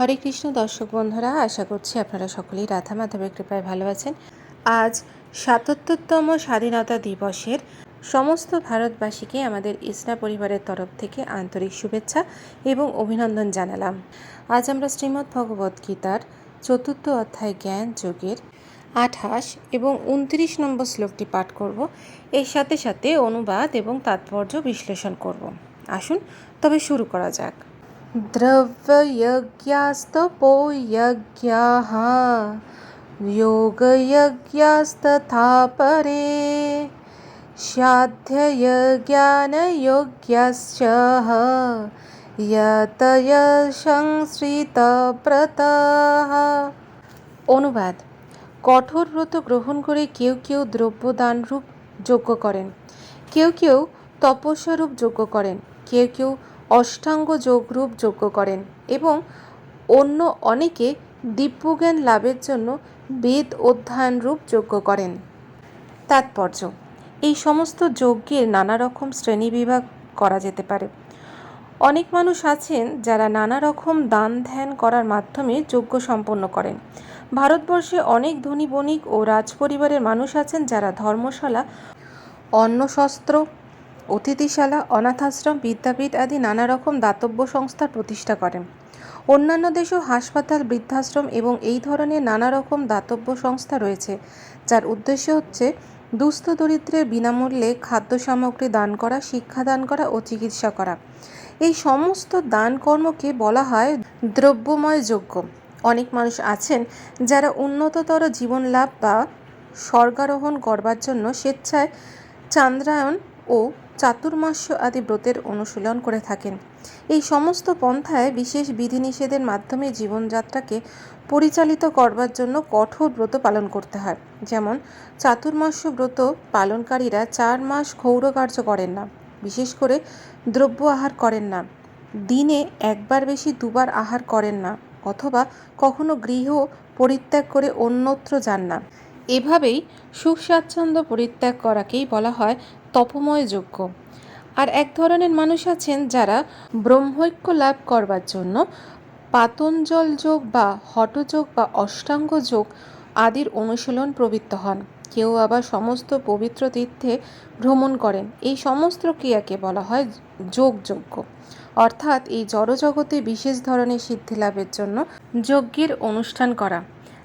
হরে কৃষ্ণ দর্শক বন্ধুরা, আশা করছি আপনারা সকলেই রাধা মাধবের কৃপায় ভালো আছেন। আজ সাতাত্তরতম স্বাধীনতা দিবসের সমস্ত ভারতবাসীকে আমাদের ইসনা পরিবারের তরফ থেকে আন্তরিক শুভেচ্ছা এবং অভিনন্দন জানালাম। আজ আমরা শ্রীমদ্ ভগবদ্ গীতার চতুর্থ অধ্যায় জ্ঞান যোগের আঠাশ এবং উনত্রিশ নম্বর শ্লোকটি পাঠ করব। এর সাথে সাথে অনুবাদ এবং তাৎপর্য বিশ্লেষণ করব। আসুন তবে শুরু করা যাক। द्रव्ययज्ञास्तपो यज्ञाः योगयज्ञास्तथा परे श्राद्धयज्ञानयोग्यश्च यतय সংশ্রিতব্রতः অনুবাদ কঠোর ব্রত গ্রহণ করে কেউ কেউ দ্রব্যদানরূপ যজ্ঞ করেন কেউ কেউ তপস্যারূপ যজ্ঞ করেন কেউ কেউ অষ্টাঙ্গ যোগরূপ যজ্ঞ করেন এবং অন্য অনেকে দিব্যজ্ঞান লাভের জন্য বেদ অধ্যয়নরূপ যজ্ঞ করেন। তাৎপর্য, এই সমস্ত যজ্ঞের নানা রকম শ্রেণীবিভাগ করা যেতে পারে। অনেক মানুষ আছেন যারা নানা রকম দান ধ্যান করার মাধ্যমে যজ্ঞ সম্পন্ন করেন। ভারতবর্ষে অনেক ধনী বণিক ও রাজপরিবারের মানুষ আছেন যারা ধর্মশালা, অন্নশস্ত্র অতিথিশালা অনাথাশ্রম বিদ্যাপীঠ আদি নানা রকম দাতব্য সংস্থা প্রতিষ্ঠা করেন। অন্যান্য দেশেও হাসপাতাল, বৃদ্ধাশ্রম এবং এই ধরনের নানা রকম দাতব্য সংস্থা রয়েছে, যার উদ্দেশ্য হচ্ছে দুস্থ দরিদ্রের বিনামূল্যে খাদ্য সামগ্রী দান করা, শিক্ষা দান করা ও চিকিৎসা করা। এই সমস্ত দান কর্মকে বলা হয় দ্রব্যময় যোগ্য অনেক মানুষ আছেন যারা উন্নততর জীবন লাভ বা স্বর্গারোহণ করবার জন্য স্বেচ্ছায় চান্দ্রায়ণ ও চাতুর্মাস্য আদি ব্রতের অনুশীলন করে থাকেন। এই সমস্ত পন্থায় বিশেষ বিধিনিষেধের মাধ্যমে জীবনযাত্রাকে পরিচালিত করবার জন্য কঠোর ব্রত পালন করতে হয়। যেমন, চাতুর্মাস্য ব্রত পালনকারীরা চার মাস ক্ষৌরকার্য করেন না, বিশেষ করে দ্রব্য আহার করেন না, দিনে একবার বেশি দুবার আহার করেন না, অথবা কখনো গৃহ পরিত্যাগ করে অন্যত্র যান না। এভাবেই সুখ স্বাচ্ছন্দ্য পরিত্যাগ করাকেই বলা হয় তপময় যোগ্য আর এক ধরনের মানুষ আছেন যারা ব্রহ্মৈক্য লাভ করবার জন্য পাতঞ্জল যোগ বা হটযোগ বা অষ্টাঙ্গ যোগ আদির অনুশীলন প্রবৃত্ত হন। কেউ আবার সমস্ত পবিত্র তীর্থে ভ্রমণ করেন। এই সমস্ত ক্রিয়াকে বলা হয় যোগযজ্ঞ অর্থাৎ এই জড়জগতে বিশেষ ধরনের সিদ্ধি লাভের জন্য যজ্ঞের অনুষ্ঠান করা।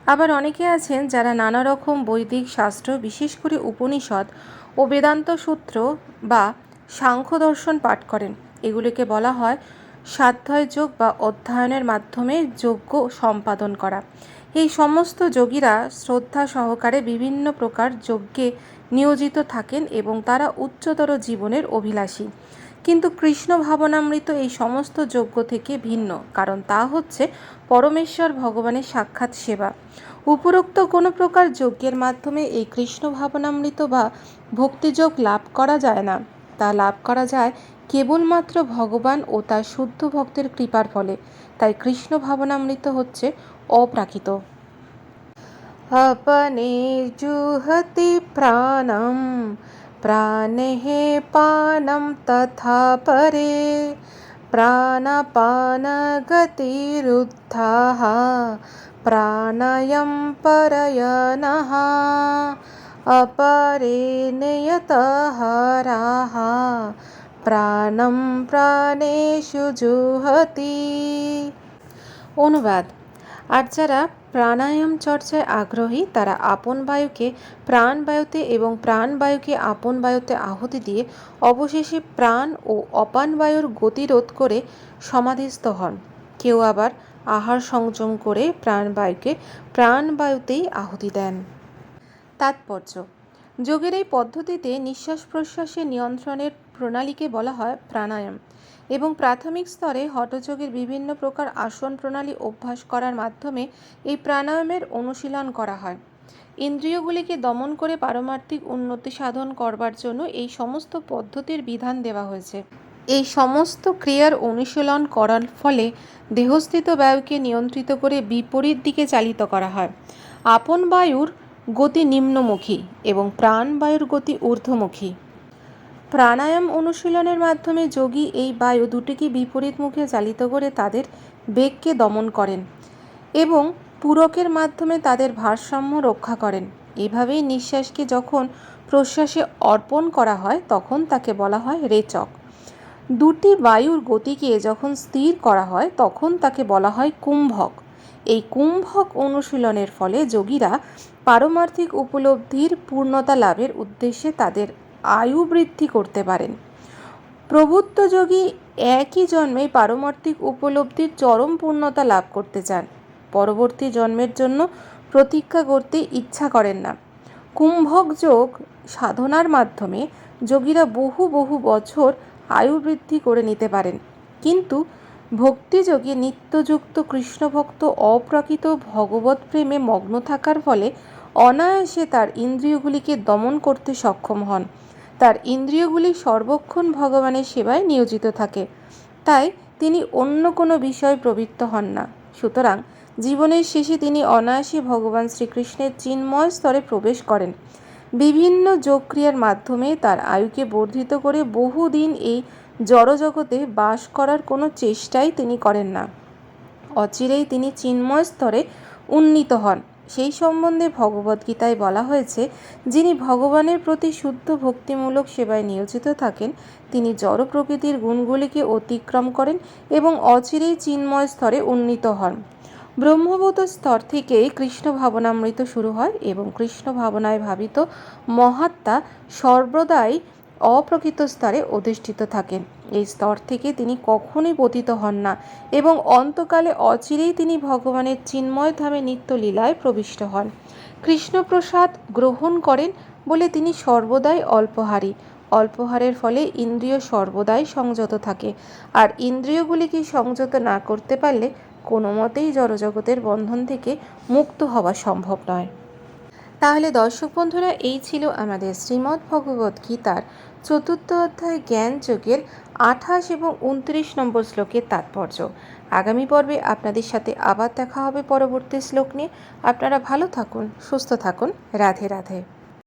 আবার অনেকে আছেন যারা নানা রকম বৈদিক শাস্ত্র, বিশেষ করে উপনিষদ ও বেদান্ত সূত্র বা সাংখ্য দর্শন পাঠ করেন। এগুলিকে বলা হয় সাধ্যায় যোগ বা অধ্যয়নের মাধ্যমে যজ্ঞ সম্পাদন করা। এই সমস্ত যোগীরা শ্রদ্ধা সহকারে বিভিন্ন প্রকার যজ্ঞে নিয়োজিত থাকেন এবং তারা উচ্চতর জীবনের অভিলাষী। কিন্তু কৃষ্ণ ভাবনামৃত এই সমস্ত যজ্ঞ থেকে ভিন্ন, কারণ তা হচ্ছে পরমেশ্বর ভগবানের সাক্ষাৎ সেবা। উপরোক্ত কোনো প্রকার যজ্ঞের মাধ্যমে এই কৃষ্ণ ভাবনামৃত বা ভক্তিযোগ লাভ করা যায় না তা লাভ করা যায় কেবলমাত্র ভগবান ও তার শুদ্ধ ভক্তের কৃপার ফলে তাই কৃষ্ণ ভাবনামৃত হচ্ছে অপ্রাকৃত अपने जुहति प्राणं प्राणेः पानं तथा परे प्राणपानगतिरुद्धाः प्राणायं परयनः अपरे नियतहराः প্রাণম প্রাণেষু জুহতি অনুবাদ আর যারা প্রাণায়াম চর্চায় আগ্রহী, তারা আপন বায়ুকে প্রাণবায়ুতে এবং প্রাণবায়ুকে আপন বায়ুতে আহুতি দিয়ে অবশেষে প্রাণ ও অপান বায়ুর গতিরোধ করে সমাধিস্থ হন। কেউ আবার আহার সংযম করে প্রাণবায়ুকে প্রাণবায়ুতেই আহুতি দেন। তাৎপর্য। যোগের এই পদ্ধতিতে নিঃশ্বাস প্রশ্বাসের নিয়ন্ত্রণের প্রণালীকে বলা হয় প্রাণায়াম। এবং প্রাথমিক স্তরে হঠযোগের বিভিন্ন প্রকার আসন প্রণালী অভ্যাস করার মাধ্যমে এই প্রাণায়ামের অনুশীলন করা হয়। ইন্দ্রিয়গুলিকে দমন করে পারমার্থিক উন্নতি সাধন করবার জন্য এই সমস্ত পদ্ধতির বিধান দেওয়া হয়েছে। এই সমস্ত ক্রিয়ার অনুশীলন করার ফলে দেহস্থিত বায়ুকে নিয়ন্ত্রিত করে বিপরীত দিকে চালিত করা হয়। আপন বায়ুর গতি নিম্নমুখী এবং প্রাণবায়ুর গতি ঊর্ধ্বমুখী। প্রাণায়াম অনুশীলনের মাধ্যমে যোগী এই বায়ু দুটিকে বিপরীত মুখে চালিত করে তাদের বেগকে দমন করেন এবং পূরকের মাধ্যমে তাদের ভারসাম্য রক্ষা করেন। এভাবেই নিঃশ্বাসকে যখন প্রশ্বাসে অর্পণ করা হয়, তখন তাকে বলা হয় রেচক। দুটি বায়ুর গতিকে যখন স্থির করা হয়, তখন তাকে বলা হয় কুম্ভক। এই কুম্ভক অনুশীলনের ফলে যোগীরা পারমার্থিক উপলব্ধির পূর্ণতা লাভের উদ্দেশ্যে তাদের আয়ু বৃদ্ধি করতে পারেন। প্রভুত্ব যোগী একই জন্মে পারমার্থিক উপলব্ধির চরম পূর্ণতা লাভ করতে চান। পরবর্তী জন্মের জন্য প্রতীক্ষা করতে ইচ্ছা করেন না। কুম্ভক যোগ সাধনার মাধ্যমে যোগীরা বহু বহু বছর আয়ু বৃদ্ধি করে নিতে পারেন। কিন্তু ভক্তিযোগে নিত্যযুক্ত কৃষ্ণভক্ত অপ্রাকৃত ভগবত প্রেমে মগ্ন থাকার ফলে অনায়াসে তার ইন্দ্রিয়গুলিকে দমন করতে সক্ষম হন। তার ইন্দ্রিয়গুলি সর্বক্ষণ ভগবানের সেবায় নিয়োজিত থাকে। তাই তিনি অন্য কোনো বিষয় প্রবৃত্ত হন না। সুতরাং জীবনের শেষে তিনি অনায়াসে ভগবান শ্রীকৃষ্ণের চিন্ময় স্তরে প্রবেশ করেন। বিভিন্ন যোগক্রিয়ার মাধ্যমে তার আয়ুকে বর্ধিত করে বহুদিন এই জড়জগতে বাস করার কোনো চেষ্টাই তিনি করেন না। অচিরেই তিনি চিন্ময় স্তরে উন্নীত হন। সেই সম্বন্ধে ভগবদ্গীতায় বলা হয়েছে, যিনি ভগবানের প্রতি শুদ্ধ ভক্তিমূলক সেবায় নিয়োজিত থাকেন, তিনি জড় প্রকৃতির গুণগুলিকে অতিক্রম করেন এবং অচিরেই চিন্ময় স্তরে উন্নীত হন। ব্রহ্মবোধ স্তর থেকেই কৃষ্ণ ভাবনামৃত শুরু হয় এবং কৃষ্ণ ভাবনায় ভাবিত মহাত্মা সর্বদাই অপ্রকৃত স্তরে অধিষ্ঠিত থাকেন। এই স্তর থেকে তিনি কখনোই পতিত হন না এবং অন্তকালে অচিরেই তিনি ভগবানের চিন্ময় ধামে নিত্য লীলায় প্রবিষ্ট হন। কৃষ্ণপ্রসাদ গ্রহণ করেন বলে তিনি সর্বদাই অল্পহারী। অল্পহারের ফলে ইন্দ্রিয় সর্বদাই সংযত থাকে। আর ইন্দ্রিয়গুলিকে সংযত না করতে পারলে কোনো মতেই জড়জগতের বন্ধন থেকে মুক্ত হওয়া সম্ভব নয়। তাহলে দর্শক বন্ধুরা, এই ছিল আমাদের শ্রীমদ্ ভগবত গীতার চতুর্থ অধ্যায় জ্ঞান যোগের আঠাশ এবং উনত্রিশ নম্বর শ্লোকের তাৎপর্য। আগামী পর্বে আপনাদের সাথে আবার দেখা হবে পরবর্তী শ্লোক নিয়ে। আপনারা ভালো থাকুন, সুস্থ থাকুন। রাধে রাধে।